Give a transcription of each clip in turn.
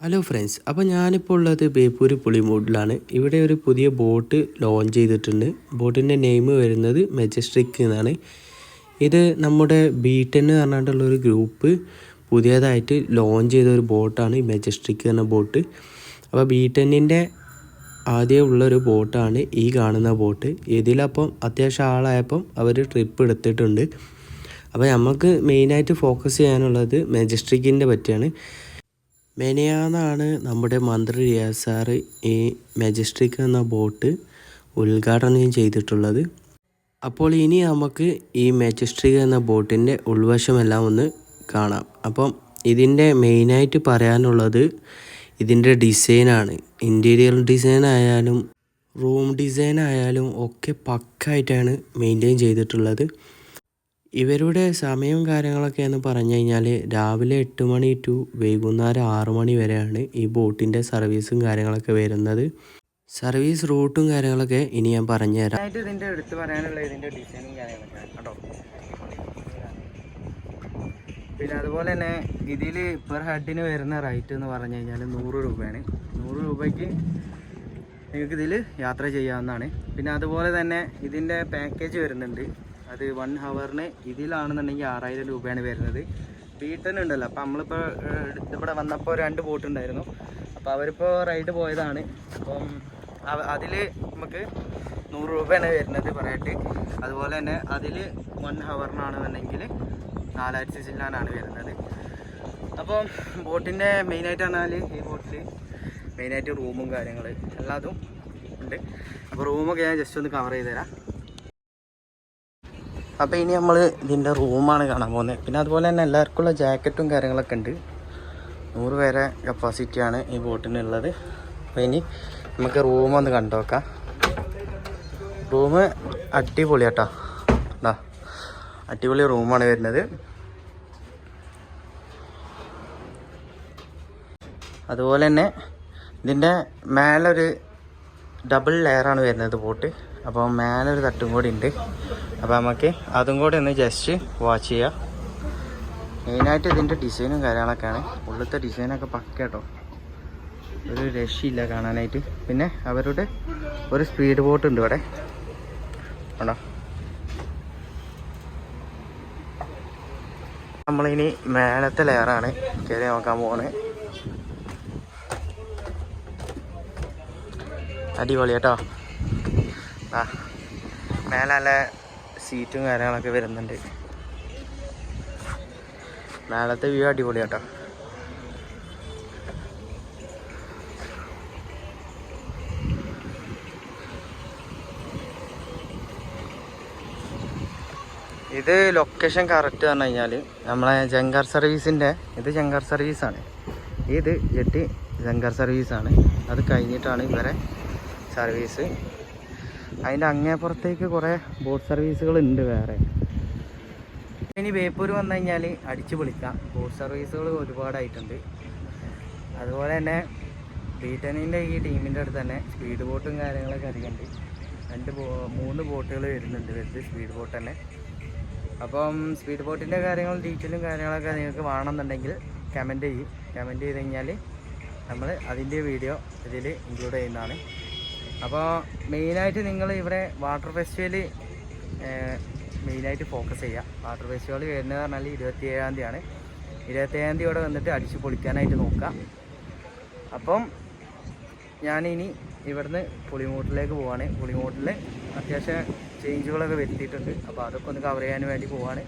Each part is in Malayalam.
ഹലോ ഫ്രണ്ട്സ് അപ്പോൾ ഞാനിപ്പോൾ ഉള്ളത് ബേപ്പൂർ മോഡിലാണ് ഇവിടെ ഒരു പുതിയ ബോട്ട് ലോഞ്ച് ചെയ്തിട്ടുണ്ട്. ബോട്ടിന്റെ നെയിം വരുന്നത് മെജസ്ട്രിക് എന്നാണ്. ഇത് നമ്മുടെ ബി ടെൻ പറഞ്ഞിട്ടുള്ള ഒരു ഗ്രൂപ്പ് പുതിയതായിട്ട് ലോഞ്ച് ചെയ്ത ഒരു ബോട്ടാണ് ഈ മെജസ്ട്രിക് എന്ന ബോട്ട്. അപ്പോൾ ബി ടെന്നിന്റെ ആദ്യം ഉള്ളൊരു ബോട്ടാണ് ഈ കാണുന്ന ബോട്ട്. ഇതിലപ്പം അത്യാവശ്യം ആളായപ്പം അവർ ട്രിപ്പ് എടുത്തിട്ടുണ്ട്. അപ്പോൾ നമുക്ക് മെയിനായിട്ട് ഫോക്കസ് ചെയ്യാനുള്ളത് മെജസ്ട്രിക്കിന്റെ പറ്റിയാണ്. മെനയാന്നാണ് നമ്മുടെ മന്ത്രി റിയാസ് സാറ് ഈ മെജസ്ട്രിക് എന്ന ബോട്ട് ഉദ്ഘാടനം ചെയ്തിട്ടുള്ളത്. അപ്പോൾ ഇനി നമുക്ക് ഈ മെജസ്ട്രിക് എന്ന ബോട്ടിന്റെ ഉൾവശമെല്ലാം ഒന്ന് കാണാം. അപ്പം ഇതിന്റെ മെയിനായിട്ട് പറയാനുള്ളത് ഇതിന്റെ ഡിസൈനാണ്. ഇന്റീരിയർ ഡിസൈൻ ആയാലും റൂം ഡിസൈൻ ആയാലും ഒക്കെ പക്കായിട്ടാണ് മെയിന്റെയിൻ ചെയ്തിട്ടുള്ളത്. ഇവരുടെ സമയവും കാര്യങ്ങളൊക്കെ എന്ന് പറഞ്ഞു കഴിഞ്ഞാൽ രാവിലെ എട്ട് മണി ടു വൈകുന്നേരം ആറു മണി വരെയാണ് ഈ ബോട്ടിന്റെ സർവീസും കാര്യങ്ങളൊക്കെ വരുന്നത്. സർവീസ് റൂട്ടും കാര്യങ്ങളൊക്കെ ഇനി ഞാൻ പറഞ്ഞു തരാം. പറയാനുള്ള പിന്നെ അതുപോലെ തന്നെ ഇതിൽ പെർ ഹെഡിന് വരുന്ന റേറ്റ് എന്ന് പറഞ്ഞു കഴിഞ്ഞാൽ നൂറ് രൂപയാണ്. നൂറ് രൂപയ്ക്ക് നിങ്ങൾക്ക് ഇതിൽ യാത്ര ചെയ്യാവുന്നതാണ്. പിന്നെ അതുപോലെ തന്നെ ഇതിന്റെ പാക്കേജ് വരുന്നുണ്ട്. അത് വൺ ഹവറിന് ഇതിലാണെന്നുണ്ടെങ്കിൽ ആറായിരം രൂപയാണ് വരുന്നത്. വീട്ടിൽ ഉണ്ടല്ലോ അപ്പം നമ്മളിപ്പോൾ ഇവിടെ വന്നപ്പോൾ രണ്ട് ബോട്ട് ഉണ്ടായിരുന്നു. അപ്പോൾ അവരിപ്പോൾ റൈഡ് പോയതാണ്. അപ്പം അതിൽ നമുക്ക് നൂറ് രൂപയാണ് വരുന്നത് പറയട്ട് അതുപോലെ തന്നെ അതിൽ വൺ ഹവറിനാണെന്നുണ്ടെങ്കിൽ നാലായിരത്തി ചില്ലാനാണ് വരുന്നത്. അപ്പം ബോട്ടിന്റെ മെയിനായിട്ട് പറഞ്ഞാൽ ഈ ബോട്ടിൽ മെയിനായിട്ട് റൂമും കാര്യങ്ങൾ എല്ലാതും ഉണ്ട്. അപ്പോൾ റൂമൊക്കെ ഞാൻ ജസ്റ്റ് ഒന്ന് കവർ ചെയ്ത് തരാം അപ്പോൾ ഇനി നമ്മൾ ഇതിന്റെ റൂമാണ് കാണാൻ പോകുന്നത് പിന്നെ അതുപോലെ തന്നെ എല്ലാവർക്കുള്ള ജാക്കറ്റും കാര്യങ്ങളൊക്കെ ഉണ്ട്. നൂറ് പേരെ കപ്പാസിറ്റിയാണ് ഈ ബോട്ടിനുള്ളത്. അപ്പോൾ ഇനി നമുക്ക് റൂം ഒന്ന് കണ്ടു നോക്കാം റൂം അടിപൊളി കേട്ടോ എന്താ അടിപൊളി റൂമാണ് വരുന്നത്. അതുപോലെ തന്നെ ഇതിന്റെ മേലൊരു ഡബിൾ ലെയറാണ് വരുന്നത് ബോട്ട്. അപ്പോൾ മേലൊരു തട്ടും കൂടി ഉണ്ട്. അപ്പോൾ നമുക്ക് അതും കൂടെ ഒന്ന് ജസ്റ്റ് വാച്ച് ചെയ്യാം. മെയിനായിട്ട് ഇതിന്റെ ഡിസൈനും കാര്യങ്ങളൊക്കെയാണ്. ഉള്ളത്തെ ഡിസൈനൊക്കെ പക്ക കേട്ടോ. ഒരു രക്ഷയില്ല കാണാനായിട്ട്. പിന്നെ അവരുടെ ഒരു സ്പീഡ് ബോട്ട് ഉണ്ട് ഇവിടെ. ഉണ്ടോ നമ്മളിനി മേലത്തെ ലെയറാണ് കയറി നോക്കാൻ പോകുന്നത് അടിപൊളി കേട്ടോ. ആ മേലെ സീറ്റും കാര്യങ്ങളൊക്കെ വരുന്നുണ്ട്. നാളത്തെ വ്യൂ അടിപൊളി കേട്ടോ ഇത് ലൊക്കേഷൻ കറക്റ്റ് പറഞ്ഞു കഴിഞ്ഞാൽ നമ്മളെ ജങ്കർ സർവീസിന്റെ ഇത് ജങ്കർ സർവീസാണ് ഇത് ജെട്ടി ജങ്കർ സർവീസാണ് അത് കഴിഞ്ഞിട്ടാണ് ഇവരെ സർവീസ് അതിന്റെ അങ്ങേപ്പുറത്തേക്ക് കുറേ ബോട്ട് സർവീസുകൾ ഉണ്ട് വേറെ. ഇനി ബേപ്പൂർ വന്നു കഴിഞ്ഞാൽ അടിച്ചു പൊളിക്കാം. ബോട്ട് സർവീസുകൾ ഒരുപാടായിട്ടുണ്ട്. അതുപോലെ തന്നെ ബീറ്റനിന്റെ ഈ ടീമിന്റെ അടുത്ത് തന്നെ സ്പീഡ് ബോട്ടും കാര്യങ്ങളൊക്കെ അധികമുണ്ട്. രണ്ട് മൂന്ന് ബോട്ടുകൾ വരുന്നുണ്ട് വരുന്നത് സ്പീഡ് ബോട്ട് തന്നെ. അപ്പം സ്പീഡ് ബോട്ടിന്റെ കാര്യങ്ങളും ഡീറ്റെയിലും കാര്യങ്ങളൊക്കെ നിങ്ങൾക്ക് വേണമെന്നുണ്ടെങ്കിൽ കമന്റ് ചെയ്യും. കമന്റ് ചെയ്ത് കഴിഞ്ഞാൽ നമ്മൾ അതിന്റെ വീഡിയോ ഇതിൽ ഇൻക്ലൂഡ് ചെയ്യുന്നതാണ്. അപ്പോൾ മെയിനായിട്ട് നിങ്ങൾ ഇവിടെ വാട്ടർ ഫെസ്റ്റിവൽ മെയിനായിട്ട് ഫോക്കസ് ചെയ്യുക വാട്ടർ ഫെസ്റ്റിവൽ വരുന്നത് പറഞ്ഞാൽ ഇരുപത്തി ഏഴാം തീയതിയാണ്. ഇരുപത്തേഴാം തീയതി ഇവിടെ വന്നിട്ട് അടിച്ച് പൊളിക്കാനായിട്ട് നോക്കുക അപ്പം ഞാനിനി ഇവിടുന്ന് പുളിമൂട്ടിലേക്ക് പോവാണ്. പുളിമൂട്ടിൽ അത്യാവശ്യം ചേഞ്ചുകളൊക്കെ വരുത്തിയിട്ടുണ്ട്. അപ്പോൾ അതൊക്കെ ഒന്ന് കവർ ചെയ്യാൻ വേണ്ടി പോവാണ്.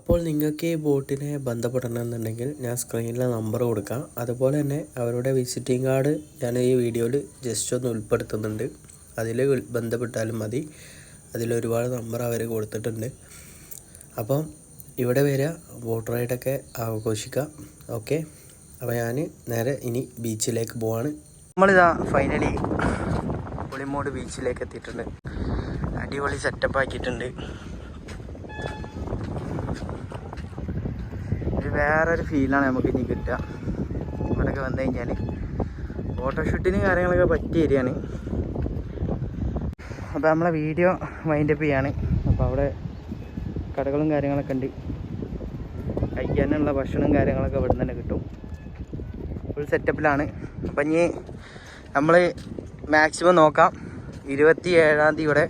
അപ്പോൾ നിങ്ങൾക്ക് ഈ ബോട്ടിനെ ബന്ധപ്പെടണമെന്നുണ്ടെങ്കിൽ ഞാൻ സ്ക്രീനിലെ നമ്പർ കൊടുക്കാം. അതുപോലെ തന്നെ അവരുടെ വിസിറ്റിംഗ് കാർഡ് ഞാൻ ഈ വീഡിയോയിൽ ജസ്റ്റ് ഒന്ന് ഉൾപ്പെടുത്തുന്നുണ്ട്. അതിൽ ബന്ധപ്പെട്ടാലും മതി. അതിലൊരുപാട് നമ്പർ അവർ കൊടുത്തിട്ടുണ്ട്. അപ്പം ഇവിടെ വരിക ബോട്ട് റൈഡൊക്കെ ആഘോഷിക്കാം. ഓക്കെ? അപ്പോൾ ഞാൻ നേരെ ഇനി ബീച്ചിലേക്ക് പോവാണ്. നമ്മളിതാ ഫൈനലി പുളിമോട് ബീച്ചിലേക്ക് എത്തിയിട്ടുണ്ട്. അടിപൊളി സെറ്റപ്പ് ആക്കിയിട്ടുണ്ട്. ഒരു വേറൊരു ഫീലാണ് നമുക്ക് ഇനി കിട്ടുക. ഇവിടെയൊക്കെ വന്നു കഴിഞ്ഞാൽ ഫോട്ടോഷൂട്ടിന് കാര്യങ്ങളൊക്കെ പറ്റിയ ഏരിയയാണ് അപ്പോൾ നമ്മളെ വീഡിയോ വൈൻഡപ്പ് ചെയ്യാണ്. അപ്പോൾ അവിടെ കടകളും കാര്യങ്ങളൊക്കെ ഉണ്ട്. കഴിക്കാനുള്ള ഭക്ഷണവും കാര്യങ്ങളൊക്കെ ഇവിടെ തന്നെ കിട്ടും. ഫുൾ സെറ്റപ്പിലാണ് അപ്പം ഇനി നമ്മൾ മാക്സിമം നോക്കാം. ഇരുപത്തി ഏഴാം തീയതി ഇവിടെ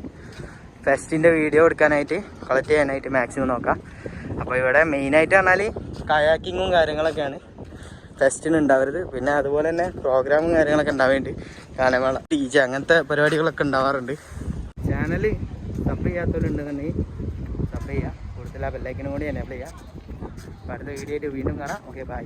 ഫെസ്റ്റിന്റെ വീഡിയോ എടുക്കാനായിട്ട് കളക്ട് ചെയ്യാനായിട്ട് മാക്സിമം നോക്കാം. അപ്പോൾ ഇവിടെ മെയിനായിട്ട് പറഞ്ഞാൽ കയാക്കിങ്ങും കാര്യങ്ങളൊക്കെയാണ്. ഫെസ്റ്റിന് ഉണ്ടാവരുത് പിന്നെ അതുപോലെ തന്നെ പ്രോഗ്രാമും കാര്യങ്ങളൊക്കെ ഉണ്ടാവേണ്ടി ഗാനമേള ഡി ജെ അങ്ങനത്തെ പരിപാടികളൊക്കെ ഉണ്ടാവാറുണ്ട് ചാനൽ സബ് ചെയ്യാത്തവരുണ്ടെന്നുണ്ടെങ്കിൽ സബ് ചെയ്യുക കൂടുതൽ ആ ബെല്ലൈക്കിനും കൂടി എനേബിൾ ചെയ്യുക അടുത്ത വീഡിയോ ആയിട്ട് വീണ്ടും കാണാം. Okay bye